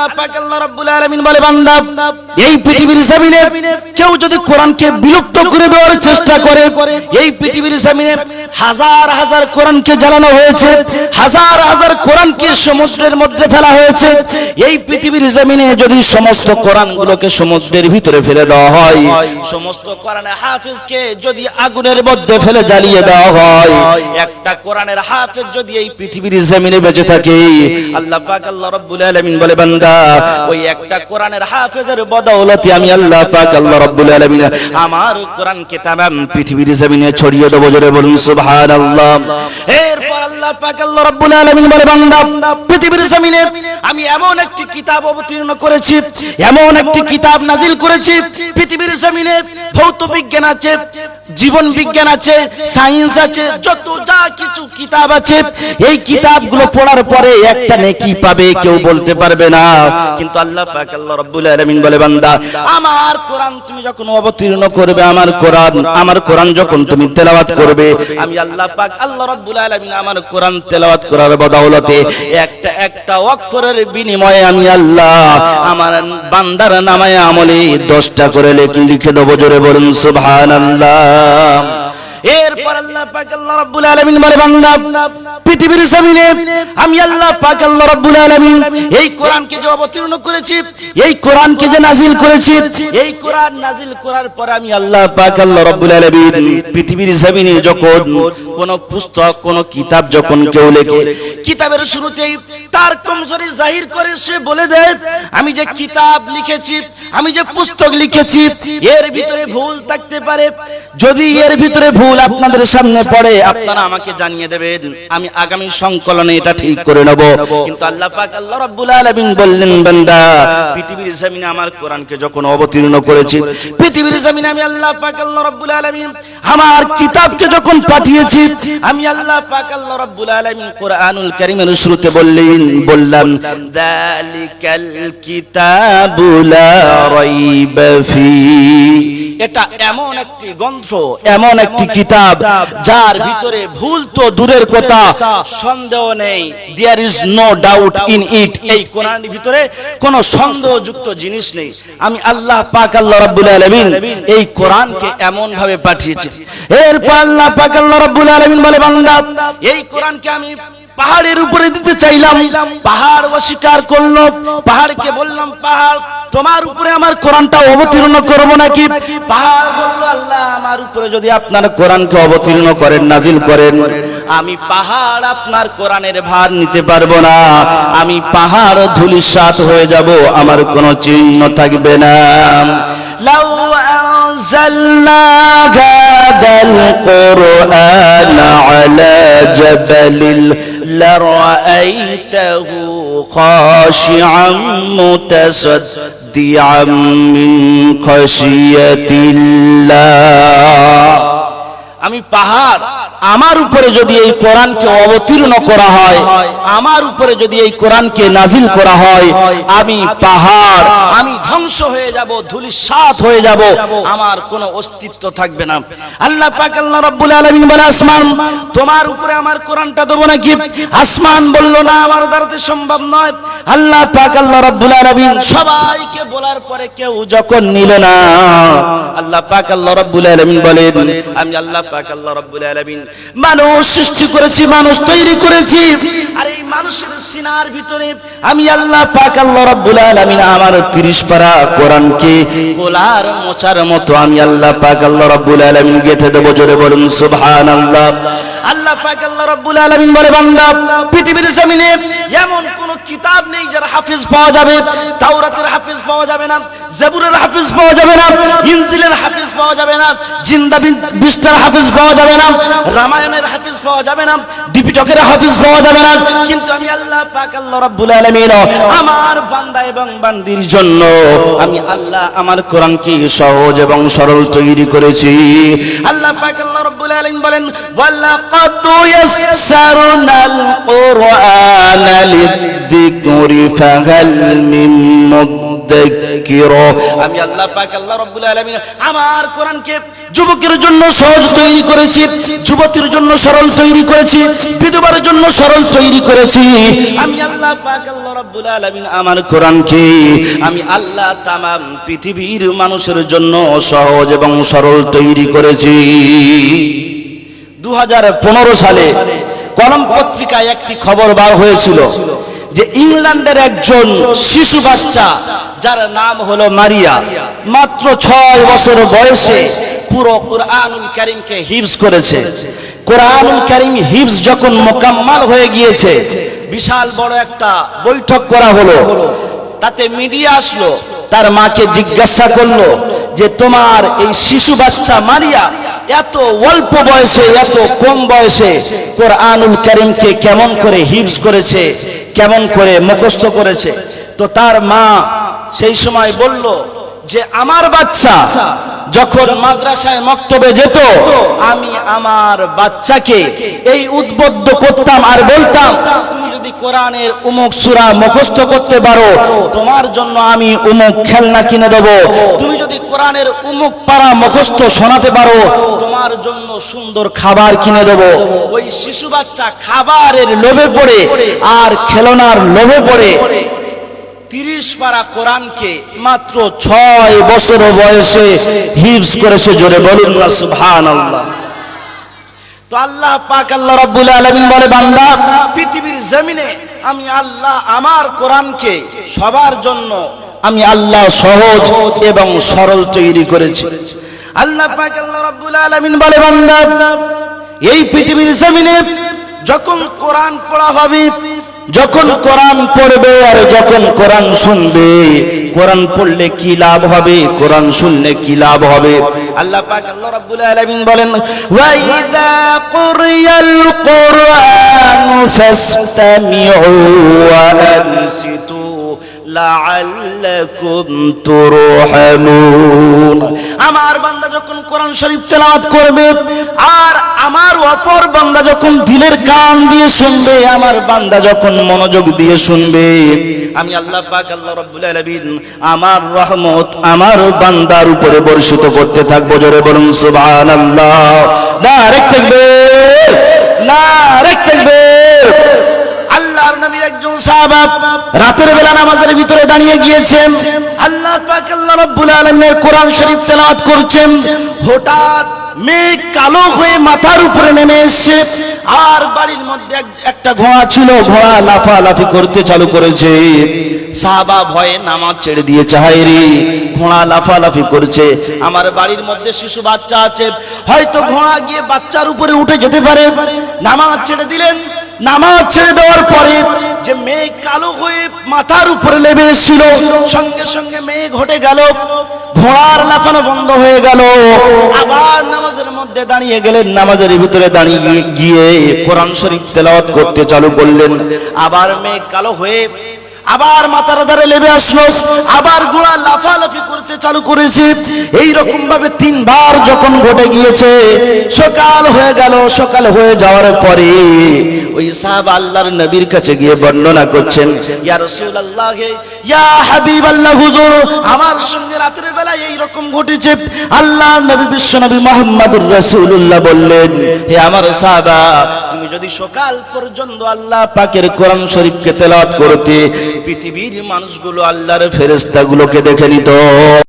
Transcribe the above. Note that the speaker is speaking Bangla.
আল্লাহ পাক আল্লাহ রাব্বুল আলামিন বলে বান্দা এই পৃথিবীর জমিনে কেউ যদি কোরআনকে বিলুপ্ত করে দেওয়ার চেষ্টা করে, এই পৃথিবীর জমিনে হাজার হাজার কোরআনকে জ্বালানো হয়েছে, হাজার হাজার কোরআনকে সমুদ্রের মধ্যে ফেলা হয়েছে, এই পৃথিবীর জমিনে যদি সমস্ত কোরআনগুলোকে সমুদ্রের ভিতরে ফেলে দেওয়া হয়, সমস্ত কোরআনের হাফিজকে যদি আগুনের মধ্যে ফেলে জ্বালিয়ে দেওয়া হয়, একটা কোরআনের হাফেজ যদি এই পৃথিবীর জমিনে বেঁচে থাকে, আল্লাহ পাক আল্লাহ রাব্বুল আলামিন বলে, বান্দা, ওই একটা কোরআনের হাফিজের হাফেজের বদৌলতে আমি আল্লাহ পাক, আল্লাহ রাব্বুল আলামিন আমার কোরআনকে তামাম পৃথিবীর জমিনে ছড়িয়ে দেবো, জোরে বলুন সুবহানাল্লাহ। এরপর আল্লাহ রাব্বুল আলামিন বলে, বান্দা, পৃথিবীর জমিনে আমি এমন একটি কিতাব অবতীর্ণ করেছি, এমন একটি কিতাব নাজিল করেছি, পৃথিবীর জমিনে ভৌত বিজ্ঞান আছে, জীবন বিজ্ঞান আছে, সায়েন্স আছে, যত যা কিছু কিতাব আছে, এই কিতাবগুলো পড়ার পরে একটা নেকি পাবে, কেউ বলতে পারবে না। কিন্তু আল্লাহ রাব্বুল আলামিন বলে, বান্দা, আমার কোরআন তুমি যখন অবতীর্ণ করবে, আমার কোরআন আমার কোরআন যখন তুমি তেলাওয়াত করবে, আমি আল্লাহ পাক আল্লাহ রাব্বুল আলামিন আমার কোরআন তেলাওয়াত করার বদৌলতে একটা একটা অক্ষরের বিনিময়ে আমি আল্লাহ আমার বান্দার নামায় আমলে দশটা করে লেখি দেবো, জোরে বলুন, সুবহানাল্লাহ। যখন কোন পুস্তক, কোন কিতাব যখন কেউ লেখে, কিতাবের শুরুতেই তার কমজোরি জাহির করে সে বলে দেয়, আমি যে কিতাব লিখেছি, আমি যে পুস্তক লিখেছি, এর ভিতরে ভুল থাকতে পারে। যদি এর ভিতরে ভুল আপনাদের সামনে পড়ে আপনারা আমাকে জানিয়ে দেবেন আমি আগামী সংকলনে এটা ঠিক করে নেব। কিন্তু আল্লাহ পাক আল্লাহ রাব্বুল আলামিন বললেন বান্দা পৃথিবীর জমিনে আমার কোরআনকে যখন অবতীর্ণ করেছি পৃথিবীর জমিনে আমি আল্লাহ পাক আল্লাহ রাব্বুল আলামিন আমার কিতাবকে যখন পাঠিয়েছি আমি আল্লাহ পাক আল্লাহ রাব্বুল আলামিন কোরআনুল কারীমের শুরুতে বললেন বললাম দালিকাল কিতাবু লা রাইবা ফি এটা এমন একটি গ্রন্থ এমন একটি কিতাব যার ভিতরে ভুল তো দূরের কথা সন্দেহ নেই। There is no doubt in it এই কোরআনের ভিতরে কোনো সন্দেহযুক্ত জিনিস নেই। আমি আল্লাহ পাক আল্লাহ রাব্বুল আলামিন এই কোরআনকে এমন ভাবে পাঠিয়েছি এরপর আল্লাহ পাক আল্লাহ রাব্বুল আলামিন বলে বান্দা এই কোরআনকে আমি পাহাড়ের উপরে দিতে চাইলাম। পাহাড় অস্বীকার করল। পাহাড়কে বললাম পাহাড় তোমার উপরে আমার কোরআনটা অবতীর্ণ করব নাকি পাহাড় বলল আল্লাহ আমার উপরে যদি আপনার কোরআনকে অবতীর্ণ করেন নাজিল করেন আমি পাহাড় আপনার কোরআনের ভার নিতে পারবো না আমি পাহাড় ধুলিসাৎ হয়ে যাব আমার কোনো চিহ্ন থাকবে না লাউ أنزلنا هذا القرآن على جبل لرأيته خاشعا متصدعا من خشية الله আমি পাহাড় আমার উপরে যদি এই কোরআনকে অবতীর্ণ করা হয়, আমার উপরে যদি এই কোরআনকে নাজিল করা হয়, আমি পাহাড়, আমি ধ্বংস হয়ে যাব, ধুলিসাৎ হয়ে যাব, আমার কোনো অস্তিত্ব থাকবে না। আল্লাহ পাক, আল্লাহ রাব্বুল আলামিন বলে, আসমান, তোমার উপরে আমার কোরআনটা দেবো নাকি? আসমান বলল, না, আমার দ্বারাতে সম্ভব নয়। আল্লাহ পাক, আল্লাহ রাব্বুল আলামিন সবাইকে বলার পরে কেউ যখন নিল না, আল্লাহ পাক, আল্লাহ রাব্বুল আলামিন বলেন, আমি আল্লাহ পাক, আল্লাহ রাব্বুল আলামিন মানুষ সৃষ্টি করেছি, মানুষ তৈরি করেছি। আর এই মানুষের সিনার ভিতরে আমি আল্লাহ পাক, আল্লাহ রাব্বুল আলামিন আমার 30 পারা কোরআনকে গোলার মোচার মতো আমি আল্লাহ পাক, আল্লাহ রাব্বুল আলামিন গেথে দেব, জোরে বলুন, সুবহানাল্লাহ। আল্লাহ পাক, আল্লাহ রাব্বুল আলামিন বলে, বান্দা, পৃথিবীর জমিনে এমন কিতাব নেই যার হাফিজ পাওয়া যাবে, তাওরাতের হাফিজ পাওয়া যাবে না, জাবুরের হাফিজ পাওয়া যাবে না, ইনজিলের হাফিজ পাওয়া যাবে না, জিন্দা বিস্টার হাফিজ পাওয়া যাবে না, রামায়ণের হাফিজ পাওয়া যাবে না ডিপিটকের হাফিজ পাওয়া যাবে না, কিন্তু আমি আল্লাহ পাক, আল্লাহ রাব্বুল আলামিন আমার বান্দা এবং বান্দির জন্য আমি আল্লাহ আমার কোরআনকে সহজ এবং সরল তৈরি করেছি। আল্লাহ পাক, আল্লাহ রাব্বুল আলামিন বলেন, ওয়ালাকাদ ইয়াসসারনাল কুরআনা লিয-যিকরি ফাহাল মিন মুদ্দাক্কির আমি আল্লাহ পাক আল্লাহ রাব্বুল আলামিন আমার কোরআনকে যুবকের জন্য সহজ তৈরি করেছি, যুবতীর জন্য সরল তৈরি করেছি, বিধবার জন্য সরল তৈরি করেছি। আমি আল্লাহ পাক আল্লাহ রাব্বুল আলামিন আমার কোরআনকে আমি আল্লাহ তামাম পৃথিবীর মানুষের জন্য সহজ এবং সরল তৈরি করেছি। দু হাজার পনেরো সালে কলম পত্রিকায় একটি খবর বার হয়েছিল যে ইংল্যান্ডের একজন শিশু বাচ্চা যার নাম হলো মারিয়া, মাত্র ছয় বছর বয়সে পুরো কোরআনুল কারিমকে হিফজ করেছে। কোরআনুল কারিম হিফজ যখন মোকাম্মাল হয়ে গিয়েছে, বিশাল বড় একটা বৈঠক করা হলো। তাতে মিডিয়া আসলো, তার মাকে জিজ্ঞাসা করল যে, তোমার এই শিশু বাচ্চা মারিয়া এত অল্প বয়সে, এত কম বয়সে কোরআনুল করিমকে কেমন করে হিফজ করেছে, কেমন করে মুখস্থ করেছে? তো তার মা সেই সময় বলল যে, আমার বাচ্চা যখন মাদ্রাসায় মক্তবে যেত, আমি আমার বাচ্চাকে এই উদ্বুদ্ধ করতাম আর বলতাম, তুমি যদি কোরআনের উমুক সূরা মুখস্থ করতে পারো, তোমার জন্য আমি উমুক খেলনা কিনে দেব। তুমি যদি কোরআনের উমুক পারা মুখস্থ শোনাতে পারো, তোমার জন্য সুন্দর খাবার কিনে দেব। ওই শিশু বাচ্চা খাবারের লোভে পড়ে আর খেলনার লোভে পড়ে। তিরিশ পারা কোরআনকে মাত্র ছয় বছর বয়সে হিফজ করেছে জোরে বলুন না, সুবহানাল্লাহ। তো আল্লাহ পাক আল্লাহ রাব্বুল আলামিন বলে, বান্দা, পৃথিবীর জমিনে আমি আল্লাহ আমার কোরআনকে সবার জন্য আমি আল্লাহ সহজ এবং সরল তৈরি করেছি। আল্লাহ আল্লাহ বলে এই পৃথিবীর জমিনে যখন কোরআন পড়া হবে, যখন কোরআন পড়বে আর যখন কোরআন শুনবে, কোরআন পড়লে কি লাভ হবে, কোরআন শুনলে কি লাভ হবে? আল্লাহ বলেন, ওয়া আমার বান্দা যখন কোরআন শরীফ তেলাওয়াত করবে, আর আমার অপর বান্দা যখন দিলের কান দিয়ে শুনবে, আমার বান্দা যখন মনোযোগ দিয়ে শুনবে, আমি আল্লাহ আল্লাহ রাব্বুল আলামিন আমার রহমত আমার বান্দার উপরে বর্ষিত করতে থাকব। জোরে বলুন সুবহানাল্লাহ। নারে তাকবীর নারে না আল্লাহর নবীর সাহাবা রাতের বেলা নামাজের ভিতরে দাঁড়িয়ে গিয়েছেন। আল্লাহ কোরআন শরীফ করছেন। হঠাৎ মেঘ কালো হয়ে মাথার উপরে নেমে এসেছে। আর বাড়ির মধ্যে একটা ঘোড়া ছিল। ঘোড়া করতে চালু করেছে। ভয়ে নামাজ ছেড়ে দিয়েছে করছে। আমার বাড়ির মধ্যে শিশু বাচ্চা আছে। হয়তো ঘোড়া গিয়ে বাচ্চার উপরে উঠে যেতে পারে। নামাজ ছেড়ে দিলেন। নামাজ ছেড়ে দেওয়ার পরে যে মেয়ে কালো হয়ে মাথার উপরে লেবে এসেছিল, সঙ্গে সঙ্গে মেয়ে ঘটে গেল, ঘোড়ার লাফানো বন্ধ হয়ে গেল। আবার নামাজের মধ্যে দাঁড়িয়ে গেলেন, নামাজের ভিতরে দাঁড়িয়ে গিয়ে- কোরআন শরীফ তেলাওয়াত করতে চালু করলেন। আবার মেয়ে কালো হয়ে আবার মাথার ধারে লেবে আসলো। আবার ঘোড়া লাফালাফি করতে চালু করেছে। এই রকম ভাবে তিনবার যখন ঘটে গিয়েছে, সকাল হয়ে গেল, সকাল হয়ে যাওয়ার পরে ওই সাহাব আল্লাহর নবীর কাছে গিয়ে বর্ণনা করছেন, ইয়া রাসূলুল্লাহ, ইয়া হাবিবাল্লাহ হুজুর, আমার সঙ্গে রাতের বেলা এই রকম ঘটেছে। আল্লাহ নবী, বিশ্ব নবী মুহাম্মদুর রাসূলুল্লাহ বললেন, হে আমার সাহাবা, তুমি যদি সকাল পর্যন্ত আল্লাহ পাকের কোরআন শরীফকে তেলাওয়াত করতে পৃথিবীর মানুষগুলো আল্লাহর ফেরেস্তাগুলোকে দেখে নিত।